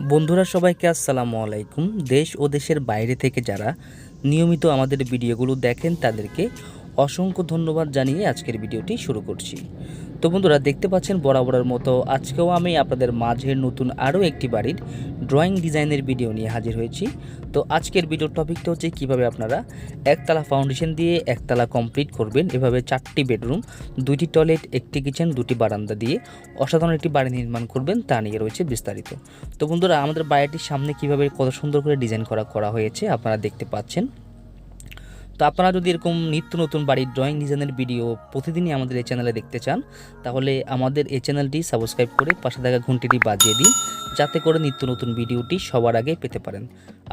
বন্ধুরা, সবাইকে আসসালামু আলাইকুম। দেশ ও দেশের বাইরে থেকে যারা নিয়মিত আমাদের ভিডিওগুলো দেখেন, তাদেরকে অসংখ্য ধন্যবাদ জানিয়ে আজকের ভিডিওটি শুরু করছি। তো বন্ধুরা, দেখতে পাচ্ছেন বরাবরের মতো আজকেও আমি আপনাদের মাঝে নতুন আরও একটি বাড়ির ড্রয়িং ডিজাইনের ভিডিও নিয়ে হাজির হয়েছি। তো আজকের ভিডিওর টপিকটা হচ্ছে কীভাবে আপনারা একতলা ফাউন্ডেশন দিয়ে একতলা কমপ্লিট করবেন। এভাবে চারটি বেডরুম দুইটি টয়লেট একটি কিচেন দুটি বারান্দা দিয়ে অসাধারণ একটি বাড়ি নির্মাণ করবেন তা নিয়ে রয়েছে বিস্তারিত। তো বন্ধুরা, আমাদের বাড়িটির সামনে কীভাবে কত সুন্দর করে ডিজাইন করা করা হয়েছে আপনারা দেখতে পাচ্ছেন। তো আপনারা যদি এরকম নিত্য নতুন বাড়ির ড্রয়িং ডিজাইনের ভিডিও প্রতিদিনই আমাদের এই চ্যানেলে দেখতে চান, তাহলে আমাদের এই চ্যানেলটি সাবস্ক্রাইব করে পাশে থাকা ঘন্টিটি বাজিয়ে দিন, যাতে করে নিত্য নতুন ভিডিওটি সবার আগে পেতে পারেন।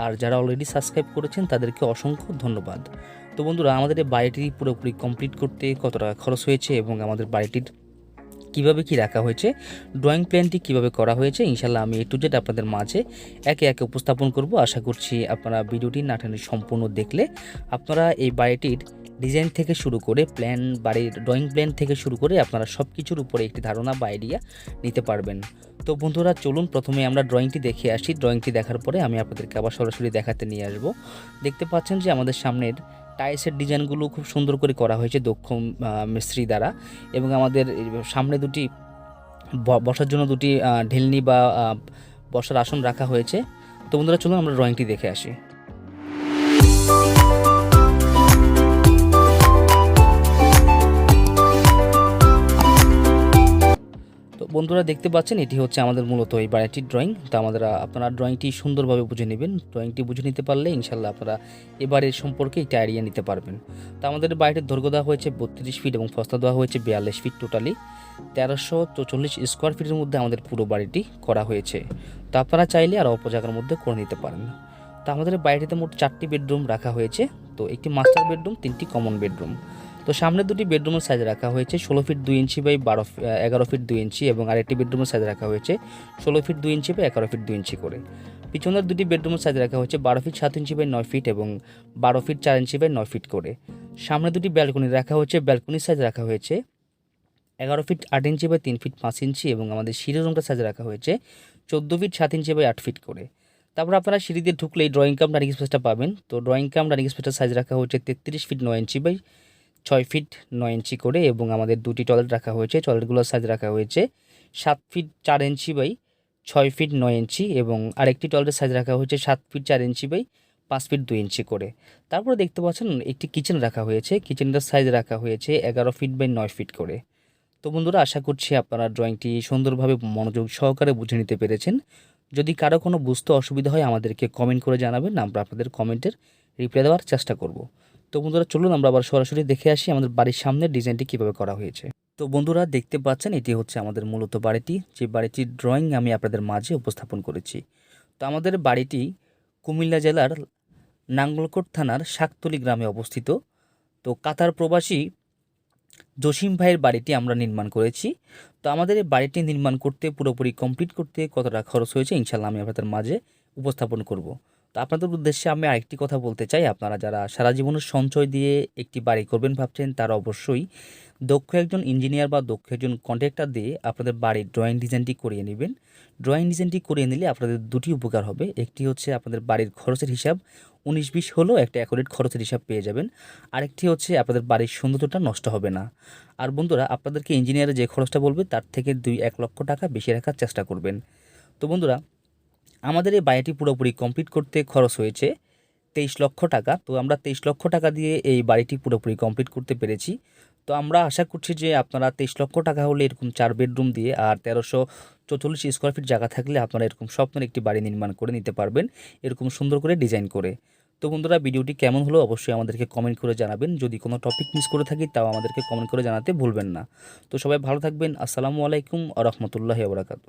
আর যারা অলরেডি সাবস্ক্রাইব করেছেন, তাদেরকে অসংখ্য ধন্যবাদ। তো বন্ধুরা, আমাদের এই বাড়িটি পুরোপুরি কমপ্লিট করতে কত টাকা খরচ হয়েছে এবং আমাদের বাড়িটির কীভাবে কি রাখা হয়েছে ড্রয়িং প্ল্যানটি কীভাবে করা হয়েছে ইনশাল্লাহ আমি এ টু জেড আপনাদের মাঝে একে একে উপস্থাপন করব। আশা করছি আপনারা ভিডিওটি নাটানি সম্পূর্ণ দেখলে আপনারা এই বাড়িটির ডিজাইন থেকে শুরু করে প্ল্যান বাড়ির ড্রয়িং প্ল্যান থেকে শুরু করে আপনারা সব কিছুর উপরে একটি ধারণা বা আইডিয়া নিতে পারবেন। তো বন্ধুরা, চলুন প্রথমে আমরা ড্রয়িংটি দেখে আসি। ড্রয়িংটি দেখার পরে আমি আপনাদেরকে আবার সরাসরি দেখাতে নিয়ে আসব। দেখতে পাচ্ছেন যে আমাদের সামনের টাইলসের ডিজাইনগুলো খুব সুন্দর করে করা হয়েছে দক্ষ মিস্ত্রি দ্বারা এবং আমাদের সামনে দুটি বসার জন্য দুটি ঢিলনি বা বসার আসন রাখা হয়েছে। তো বন্ধুরা চলুন আমরা ড্রয়িংটি দেখে আসি। বন্ধুরা দেখতে পাচ্ছেন, এটি হচ্ছে আমাদের মূলত এই বাড়িটির ড্রয়িং তো আমাদের, আপনারা ড্রয়িংটি সুন্দরভাবে বুঝে নেবেন। ড্রয়িংটি বুঝে নিতে পারলে ইনশাল্লাহ আপনারা এবারের সম্পর্কে একটা আইডিয়া নিতে পারবেন। তো আমাদের বাড়িটির দৈর্ঘ্য দেওয়া হয়েছে বত্রিশ ফিট এবং ফস্তা দেওয়া হয়েছে বিয়াল্লিশ ফিট টোটালি তেরোশো চৌচল্লিশ স্কোয়ার ফিটের মধ্যে আমাদের পুরো বাড়িটি করা হয়েছে। তো আপনারা চাইলে আর অল্প জায়গার মধ্যে করে নিতে পারেন। তো আমাদের বাড়িটিতে মোট চারটি বেডরুম রাখা হয়েছে। তো একটি মাস্টার বেডরুম তিনটি কমন বেডরুম তো সামনে দুটি বেডরুমের সাইজ রাখা হয়েছে, ষোলো ফিট দুই ইঞ্চি বাই বারো এগারো ফিট দুই ইঞ্চি এবং আরেকটি বেডরুমের সাইজ রাখা হয়েছে, ষোলো ফিট দুই ইঞ্চি বাই এগারো ফিট দুই ইঞ্চি করে। পিছনের দুটি বেডরুমের সাইজ রাখা হয়েছে, বারো ফিট সাত ইঞ্চি বাই নয় ফিট এবং বারো ফিট চার ইঞ্চি বাই নয় ফিট করে। সামনে দুটি ব্যালকনি রাখা হয়েছে ব্যালকনির সাইজ রাখা হয়েছে, এগারো ফিট আট ইঞ্চি বাই তিন ফিট পাঁচ ইঞ্চি এবং আমাদের সিঁড়ি রুমটা সাইজ রাখা হয়েছে, চোদ্দ ফিট সাত ইঞ্চি বাই আট ফিট করে। তারপর আপনারা সিঁড়ি দিয়ে ঢুকলেই ড্রয়িং কাম ডাইনিং স্পেসটা পাবেন। তো ড্রয়িং কাম ডাইনিং স্পেসটার সাইজ রাখা হয়েছে তেত্রিশ ফিট নয় ইঞ্চি বাই ছয় ফিট নয় ইঞ্চি করে এবং আমাদের দুটি টয়লেট রাখা হয়েছে, টয়লেটগুলোর সাইজ রাখা হয়েছে সাত ফিট চার ইঞ্চি বাই ছয় ফিট নয় ইঞ্চি এবং আরেকটি টয়লেটের সাইজ রাখা হয়েছে সাত ফিট চার ইঞ্চি বাই পাঁচ ফিট দুই ইঞ্চি করে। তারপরে দেখতে পাচ্ছেন একটি কিচেন রাখা হয়েছে কিচেনটার সাইজ রাখা হয়েছে এগারো ফিট বাই নয় ফিট করে। তো বন্ধুরা, আশা করছি আপনারা ড্রয়িংটি সুন্দরভাবে মনোযোগ সহকারে বুঝে নিতে পেরেছেন। যদি কারও কোনো বুঝতে অসুবিধা হয় আমাদেরকে কমেন্ট করে জানাবেন, আমরা আপনাদের কমেন্টের রিপ্লাই দেওয়ার চেষ্টা করব। তো বন্ধুরা চলুন আমরা আবার সরাসরি দেখে আসি আমাদের বাড়ির সামনের ডিজাইনটি কীভাবে করা হয়েছে। তো বন্ধুরা দেখতে পাচ্ছেন, এটি হচ্ছে আমাদের মূলত বাড়িটি। যে বাড়িটির ড্রয়িং আমি আপনাদের মাঝে উপস্থাপন করেছি। তো আমাদের বাড়িটি কুমিল্লা জেলার নাঙ্গলকোট থানার শাকতলি গ্রামে অবস্থিত। তো কাতার প্রবাসী জসিম ভাইয়ের বাড়িটি আমরা নির্মাণ করেছি। তো আমাদের এই বাড়িটি নির্মাণ করতে পুরোপুরি কমপ্লিট করতে কতটা খরচ হয়েছে ইনশাল্লাহ আমি আপনাদের মাঝে উপস্থাপন করব। তো আপনাদের উদ্দেশ্যে আমি আরেকটি কথা বলতে চাই। আপনারা যারা সারা জীবনের সঞ্চয় দিয়ে একটি বাড়ি করবেন ভাবছেন, তারা অবশ্যই দক্ষ একজন ইঞ্জিনিয়ার বা দক্ষ একজন কন্ট্রাক্টর দিয়ে আপনাদের বাড়ির ড্রয়িং ডিজাইনটি করিয়ে নেবেন। ড্রয়িং ডিজাইনটি করিয়ে নিলে আপনাদের দুটি উপকার হবে। একটি হচ্ছে আপনাদের বাড়ির খরচের হিসাব, উনিশ বিশ হলেও একটা অ্যাকুরেট খরচের হিসাব পেয়ে যাবেন। আরেকটি হচ্ছে আপনাদের বাড়ির সৌন্দর্যটা নষ্ট হবে না। আর বন্ধুরা, আপনাদেরকে ইঞ্জিনিয়ারের যে খরচটা বলবে, তার থেকে দুই এক লক্ষ টাকা বেশি রাখার চেষ্টা করবেন। তো বন্ধুরা আমাদের এই বাড়িটি পুরোপুরি কমপ্লিট করতে খরচ হয়েছে তেইশ লক্ষ টাকা। তো আমরা তেইশ লক্ষ টাকা দিয়ে এই বাড়িটি পুরোপুরি কমপ্লিট করতে পেরেছি। তো আমরা আশা করছি যে আপনারা তেইশ লক্ষ টাকা হলে এরকম চার বেডরুম দিয়ে আর তেরোশো চৌচল্লিশ স্কোয়ার ফিট জায়গা থাকলে আপনারা এরকম স্বপ্নের একটি বাড়ি নির্মাণ করে নিতে পারবেন, এরকম সুন্দর করে ডিজাইন করে। তো বন্ধুরা, ভিডিওটি কেমন হলো অবশ্যই আমাদেরকে কমেন্ট করে জানাবেন। যদি কোনো টপিক মিস করে থাকি তাও আমাদেরকে কমেন্ট করে জানাতে ভুলবেন না। তো সবাই ভালো থাকবেন। আসসালামু আলাইকুম আ রহমতুল্লাহ আবরাকাতু